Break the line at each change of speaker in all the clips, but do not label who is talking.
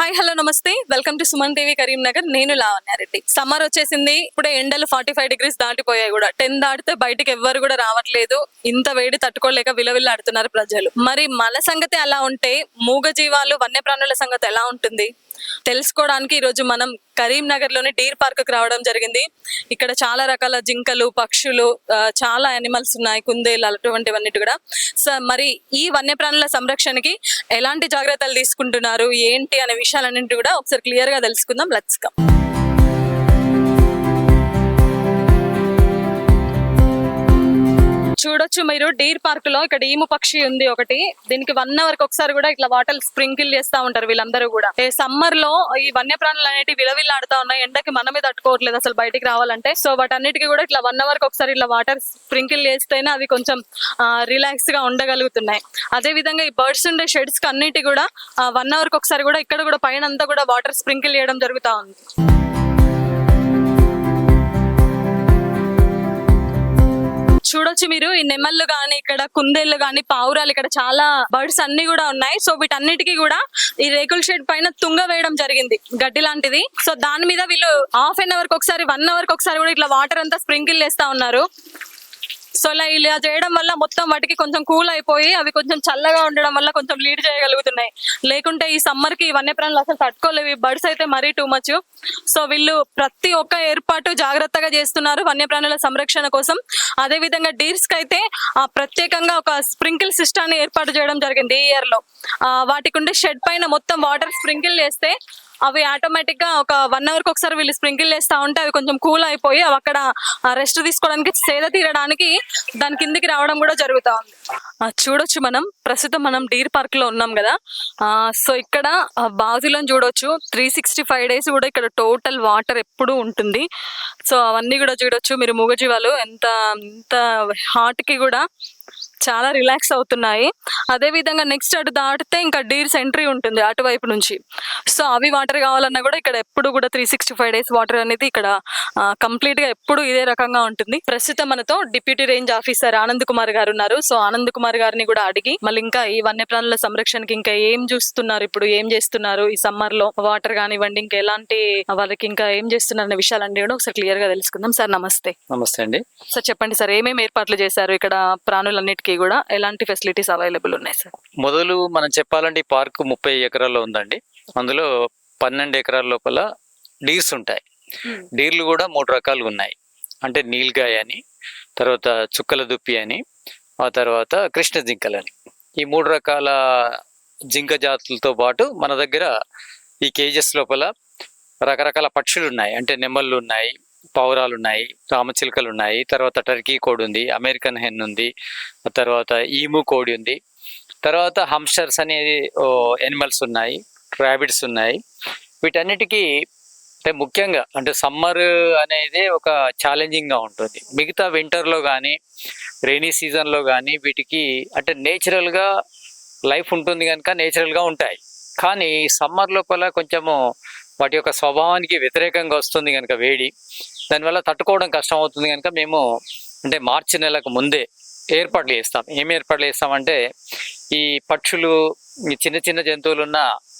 Hi hello నమస్తే. Welcome to Suman TV Karimnagar. నేను Lavanya Reddy. Summer వచ్చేసింది. ఇప్పుడే ఎండలు ఫార్టీ ఫైవ్ డిగ్రీస్ దాటిపోయాయి కూడా. టెన్ దాటితే బయటకి ఎవ్వరు కూడా రావట్లేదు. ఇంత వేడి తట్టుకోలేక విలవిల్లాడుతున్నారు ప్రజలు. మరి మన సంగతి అలా ఉంటే మూగ జీవాలు వన్యప్రాణుల సంగతి ఎలా ఉంటుంది? తెలుసుకోవడానికి ఈరోజు మనం కరీంనగర్లోని డీర్ పార్క్కు రావడం జరిగింది. ఇక్కడ చాలా రకాల జింకలు పక్షులు చాలా యానిమల్స్ ఉన్నాయి కుందేలు అటువంటివన్నీ కూడా. సో మరి ఈ వన్యప్రాణుల సంరక్షణకి ఎలాంటి జాగ్రత్తలు తీసుకుంటున్నారు ఏంటి అనే విషయాలన్నింటి కూడా ఒకసారి క్లియర్గా తెలుసుకుందాం. లెట్స్ కమ్ చూడొచ్చు మీరు. డీర్ పార్క్లో ఇక్కడ ఈము పక్షి ఉంది ఒకటి. దీనికి వన్ అవర్కి ఒకసారి కూడా ఇట్లా వాటర్ స్ప్రింకిల్ చేస్తా ఉంటారు వీళ్ళందరూ కూడా. సమ్మర్లో ఈ వన్యప్రాణులు అనేవి విలవిల్లాడుతా ఉన్నాయి. ఎండకి మనమే తట్టుకోవట్లేదు అసలు బయటికి రావాలంటే. సో వాటి అన్నిటికీ కూడా ఇట్లా వన్ అవర్కి ఒకసారి ఇట్లా వాటర్ స్ప్రింకిల్ చేస్తేనే అవి కొంచెం రిలాక్స్గా ఉండగలుగుతున్నాయి. అదే విధంగా ఈ బర్డ్స్ ఉండే షెడ్స్కి అన్నిటి కూడా వన్ అవర్కి ఒకసారి కూడా ఇక్కడ కూడా పైన అంతా కూడా వాటర్ స్ప్రింకిల్ చేయడం జరుగుతా ఉంది. చూడొచ్చు మీరు. ఈ నెమళ్ళు గాని ఇక్కడ కుందేళ్ళు గాని పావురాలు ఇక్కడ చాలా బర్డ్స్ అన్ని కూడా ఉన్నాయి. సో వీటన్నిటికీ కూడా ఈ రేకుల షెడ్ పైన తుంగ వేయడం జరిగింది గడ్డి లాంటిది. సో దాని మీద వీళ్ళు హాఫ్ అన్ అవర్కి ఒకసారి వన్ అవర్కి ఒకసారి కూడా ఇట్లా వాటర్ అంతా స్ప్రింకిల్ చేస్తా ఉన్నారు. సో అలా ఇలా చేయడం వల్ల మొత్తం వాటికి కొంచెం కూల్ అయిపోయి అవి కొంచెం చల్లగా ఉండడం వల్ల కొంచెం లీడ్ చేయగలుగుతున్నాయి. లేకుంటే ఈ సమ్మర్కి వన్యప్రాణులు అసలు తట్టుకోలేవు. బర్డ్స్ అయితే మరీ టూ మచ్ సో వీళ్ళు ప్రతి ఒక్క ఏర్పాటు జాగ్రత్తగా చేస్తున్నారు వన్యప్రాణుల సంరక్షణ కోసం. అదే విధంగా డీర్స్కి అయితే ఆ, ప్రత్యేకంగా ఒక స్ప్రింకిల్ సిస్టాన్ని ఏర్పాటు చేయడం జరిగింది ఈ ఇయర్లో. ఆ, వాటికి ఉండే షెడ్ పైన మొత్తం వాటర్ స్ప్రింకిల్ చేస్తే అవి ఆటోమేటిక్గా ఒక వన్ అవర్కి ఒకసారి వీళ్ళు స్ప్రింకిల్ చేస్తా ఉంటే అవి కొంచెం కూల్ అయిపోయి అవి అక్కడ రెస్ట్ తీసుకోవడానికి సేద తీరడానికి దాని కిందికి రావడం కూడా జరుగుతూ ఉంది. చూడొచ్చు మనం. ప్రస్తుతం మనం డీర్ పార్క్లో ఉన్నాం కదా. ఆ, సో ఇక్కడ బాజులను చూడొచ్చు. త్రీ సిక్స్టీ ఫైవ్ డేస్ కూడా ఇక్కడ టోటల్ వాటర్ ఎప్పుడూ ఉంటుంది. సో అవన్నీ కూడా చూడొచ్చు. మీరు మూగజీవాలు ఎంత ఎంత హార్ట్కి కూడా చాలా రిలాక్స్ అవుతున్నాయి. అదే విధంగా నెక్స్ట్ అటు దాటితే ఇంకా డీర్స్ ఎంట్రీ ఉంటుంది అటువైపు నుంచి. సో అవి వాటర్ కావాలన్నా కూడా ఇక్కడ ఎప్పుడు కూడా three sixty five days water అనేది ఇక్కడ కంప్లీట్గా ఎప్పుడు ఇదే రకంగా ఉంటుంది. ప్రస్తుతం మనతో deputy range officer Anand Kumar గారు ఉన్నారు. సో ఆనంద్ కుమార్ గారిని కూడా అడిగి మళ్ళీ ఇంకా ఈ వన్యప్రాణుల సంరక్షణకి ఇంకా ఏం చూస్తున్నారు ఇప్పుడు ఏం చేస్తున్నారు ఈ సమ్మర్లో వాటర్ కానివ్వండి ఇంకా ఎలాంటి వాళ్ళకి ఇంకా ఏం చేస్తున్నారు అనే విషయాలన్నీ కూడా ఒకసారి క్లియర్గా తెలుసుకుందాం. సార్ నమస్తే.
నమస్తే అండి.
సార్ చెప్పండి సార్ ఏమేమి ఏర్పాట్లు చేశారు ఇక్కడ ప్రాణులన్నిటికీ కూడా ఎలాంటి ఫెసిలిటీస్ అవైలబుల్ ఉన్నాయి సార్
మొదలు మనం చెప్పాలంటే ఈ పార్క్ ముప్పై ఎకరాల్లో ఉందండి. అందులో పన్నెండు ఎకరాల లోపల డీర్స్ ఉంటాయి. డీర్లు కూడా మూడు రకాలుగా ఉన్నాయి. అంటే నీల్గాయ అని తర్వాత చుక్కల దుప్పి అని ఆ తర్వాత కృష్ణ జింకలని ఈ మూడు రకాల జింక జాతులతో పాటు మన దగ్గర ఈ కేజెస్ లోపల రకరకాల పక్షులు ఉన్నాయి. అంటే నెమళ్ళు ఉన్నాయి పావురాలు ఉన్నాయి రామచిలుకలు ఉన్నాయి తర్వాత టర్కీ కోడి ఉంది అమెరికన్ హెన్ ఉంది తర్వాత ఈము కోడి ఉంది తర్వాత హంస్టర్స్ అనేది ఎనిమల్స్ ఉన్నాయి ర్యాబిట్స్ ఉన్నాయి వీటన్నిటికీ అంటే ముఖ్యంగా అంటే సమ్మర్ అనేది ఒక ఛాలెంజింగ్గా ఉంటుంది. మిగతా వింటర్లో కానీ రెయినీ సీజన్లో కానీ వీటికి అంటే నేచురల్గా లైఫ్ ఉంటుంది కనుక నేచురల్గా ఉంటాయి. కానీ సమ్మర్ లోపల కొంచెము వాటి యొక్క స్వభావానికి వ్యతిరేకంగా వస్తుంది కనుక వేడి. దానివల్ల తట్టుకోవడం కష్టం అవుతుంది కనుక మేము అంటే మార్చి నెలకు ముందే ఏర్పాట్లు చేస్తాం. ఏం ఏర్పాట్లు చేస్తామంటే ఈ పక్షులు ఈ చిన్న చిన్న జంతువులు ఉన్న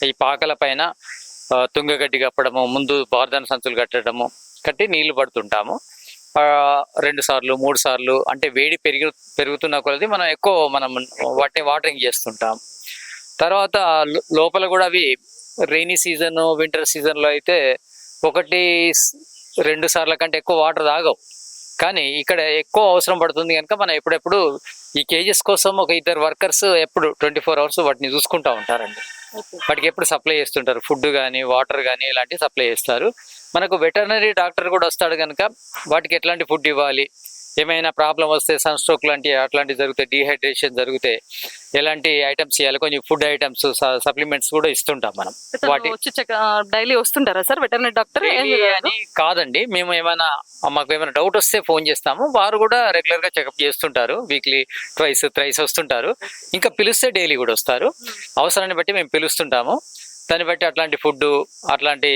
ఈ పాకల పైన తుంగగడ్డి కప్పడము ముందు బార్దన సంచులు కట్టడము కట్టి నీళ్ళు పడుతుంటాము. రెండు సార్లు మూడు సార్లు అంటే వేడి పెరిగి పెరుగుతున్న కొలది మనం ఎక్కువ మనం వాటిని వాటరింగ్ చేస్తుంటాం. తర్వాత లోపల కూడా అవి రైనీ సీజన్ వింటర్ సీజన్లో అయితే ఒకటి రెండు సార్ల కంటే ఎక్కువ వాటర్ తాగవు కానీ ఇక్కడ ఎక్కువ అవసరం పడుతుంది కనుక మనం ఎప్పుడెప్పుడు ఈ కేజెస్ కోసం ఒక ఇద్దరు వర్కర్స్ ఎప్పుడు ట్వంటీ ఫోర్ అవర్స్ వాటిని చూసుకుంటూ ఉంటారండి. వాటికి ఎప్పుడు సప్లై చేస్తుంటారు? ఫుడ్ కానీ వాటర్ కానీ ఇలాంటివి సప్లై చేస్తారు. మనకు వెటర్నరీ డాక్టర్ కూడా వస్తాడు కనుక వాటికి ఎట్లాంటి ఫుడ్ ఇవ్వాలి? ఏమైనా ప్రాబ్లం వస్తే సన్ స్ట్రోక్ లాంటి అట్లాంటివి జరిగితే డిహైడ్రేషన్ జరిగితే ఎలాంటి ఐటమ్స్ ఇవ్వాలి కొంచెం ఫుడ్ ఐటమ్స్ సప్లిమెంట్స్ కూడా ఇస్తుంటాం మనం. వాటి
డైలీ వస్తుంటారా సార్? వెటర్నరీ డాక్టర్
అని కాదండి. మేము ఏమైనా మాకు ఏమైనా డౌట్ వస్తే ఫోన్ చేస్తాము. వారు కూడా రెగ్యులర్గా చెకప్ చేస్తుంటారు. వీక్లీ ట్వైస్ థ్రైస్ వస్తుంటారు. ఇంకా పిలిస్తే డైలీ కూడా వస్తారు. అవసరాన్ని బట్టి మేము పిలుస్తుంటాము. దాన్ని బట్టి అట్లాంటి ఫుడ్ అట్లాంటి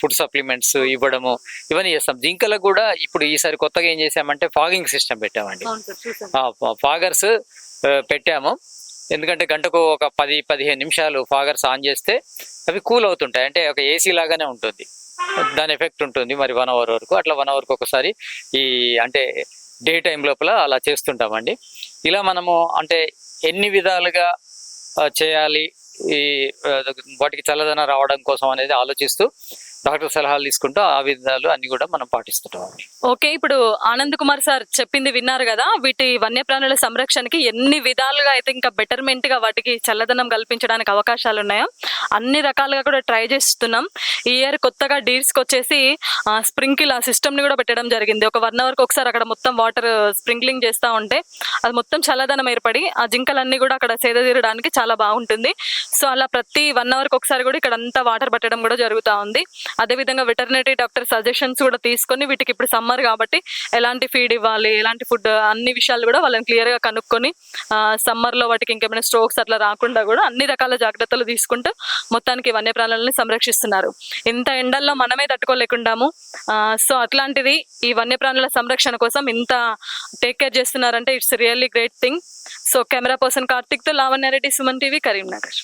ఫుడ్ సప్లిమెంట్స్ ఇవ్వడము ఇవన్నీ చేస్తాం. జింకలకు కూడా ఇప్పుడు ఈసారి కొత్తగా ఏం చేసామంటే ఫాగింగ్ సిస్టమ్ పెట్టామండి. ఫాగర్స్ పెట్టాము. ఎందుకంటే గంటకు ఒక పది పదిహేను నిమిషాలు ఫాగర్స్ ఆన్ చేస్తే అవి కూల్ అవుతుంటాయి. అంటే ఒక ఏసీ లాగానే ఉంటుంది. దాని ఎఫెక్ట్ ఉంటుంది మరి వన్ అవర్ వరకు. అట్లా వన్ అవర్కి ఒకసారి ఈ అంటే డే టైం లోపల అలా చేస్తుంటామండి. ఇలా మనము అంటే ఎన్ని విధాలుగా చేయాలి ఈ వాటికి చల్లదనం రావడం కోసం అనేది ఆలోచిస్తూ డాక్టర్ సలహాలు తీసుకుంటూ ఆ విధాలు అన్ని కూడా మనం పాటిస్తుంటాం
ఓకే ఇప్పుడు ఆనంద్ కుమార్ సార్ చెప్పింది విన్నారు కదా వీటి వన్యప్రాణుల సంరక్షణకి ఎన్ని విధాలుగా అయితే ఇంకా బెటర్మెంట్గా వాటికి చల్లదనం కల్పించడానికి అవకాశాలు ఉన్నాయో అన్ని రకాలుగా కూడా ట్రై చేస్తున్నాం. ఈ ఇయర్ కొత్తగా డీర్స్కి వచ్చేసి స్ప్రింకిల్ ఆ సిస్టమ్ని కూడా పెట్టడం జరిగింది. ఒక వన్ అవర్కి ఒకసారి అక్కడ మొత్తం వాటర్ స్ప్రింక్లింగ్ చేస్తూ ఉంటే అది మొత్తం చల్లదనం ఏర్పడి ఆ జింకలన్నీ కూడా అక్కడ సేద తీరడానికి చాలా బాగుంటుంది. సో అలా ప్రతి వన్ అవర్కి ఒకసారి కూడా ఇక్కడ అంతా వాటర్ పట్టడం కూడా జరుగుతూ ఉంది. అదేవిధంగా వెటర్నరీ డాక్టర్ సజెషన్స్ కూడా తీసుకొని వీటికి ఇప్పుడు సమ్మర్ కాబట్టి ఎలాంటి ఫీడ్ ఇవ్వాలి ఎలాంటి ఫుడ్ అన్ని విషయాలు కూడా వాళ్ళని క్లియర్గా కనుక్కొని సమ్మర్లో వాటికి ఇంకేమైనా స్ట్రోక్స్ అట్లా రాకుండా కూడా అన్ని రకాల జాగ్రత్తలు తీసుకుంటూ మొత్తానికి వన్యప్రాణులని సంరక్షిస్తున్నారు. ఇంత ఎండల్లో మనమే తట్టుకోలేకుండాము. సో అట్లాంటిది ఈ వన్యప్రాణుల సంరక్షణ కోసం ఇంత టేక్ కేర్ చేస్తున్నారంటే it's really great thing. So camera person కార్తిక్తో లావణ్యారెడ్డి సుమన్ టీవీ కరీంనగర్.